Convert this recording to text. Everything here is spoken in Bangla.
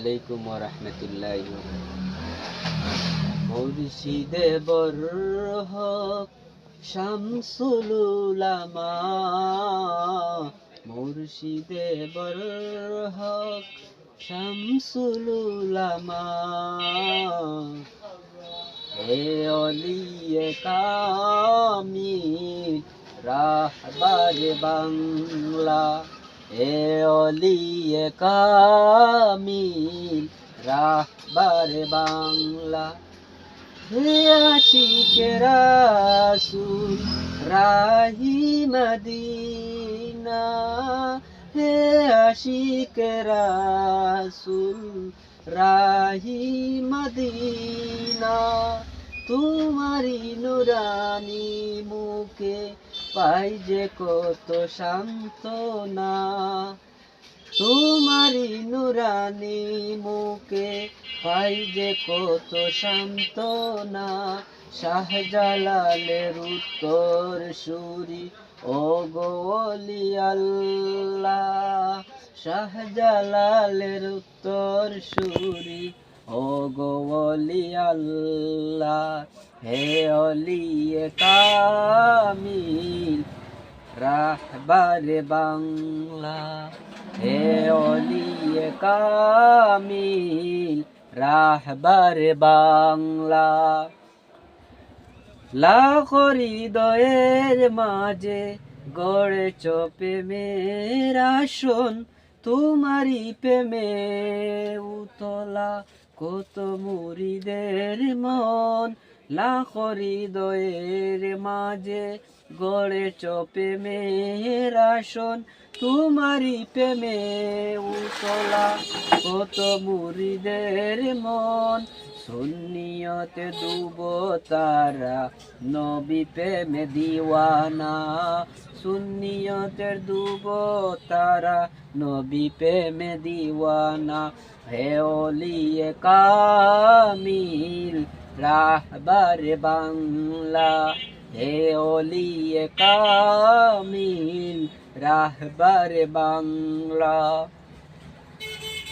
আলাইকুম রহমতুল্লাহ মুর্শিদে বর হক মুর্শিদে বর হক অলিয়ে কামিল রাহবারে বাংলা। হে অলিয়ে কামিল রাহবারে বাংলা। আশিকে রাসুল, রাহি মদিনা। হে আশিকে রাসুল, রাহি মদিনা। তোমারি নুরানি মুখে পাই যে কত সান্ত্বনা। তোমারি নুরানি মুখে পাই যে কত সান্ত্বনা। শাহজালালের উত্তর সুরি ও গোলি আল্লাহ। শাহজালালের উত্তর সুরি ও গোলি আল্লাহ, হে অলিয়ে কামিল, রাহবারে বাংলা। হে অলিয়ে কামিল, রাহবারে বাংলা। লাখরি দয়ের মাঝে গড়ে চপে মেরা শোন তোমারি প্রেমে উতলা কত মুরিদের মন, লাখরি দয়ের মাঝে গড়ে চপে মেয়ের আসন। তোমারি প্রেমে উতলা কত মুরিদের মন সুন্নিয়তে ডুব তারা নবী প্রেমে দিওয়ানা। সুন্নিয়তের ডুব তারা নবী প্রেমে দিওয়ানা। হে ওলিয়ে কামিল, রাহবারে বাংলা। হে ওলিয়ে কামিল, রাহবারে বাংলা।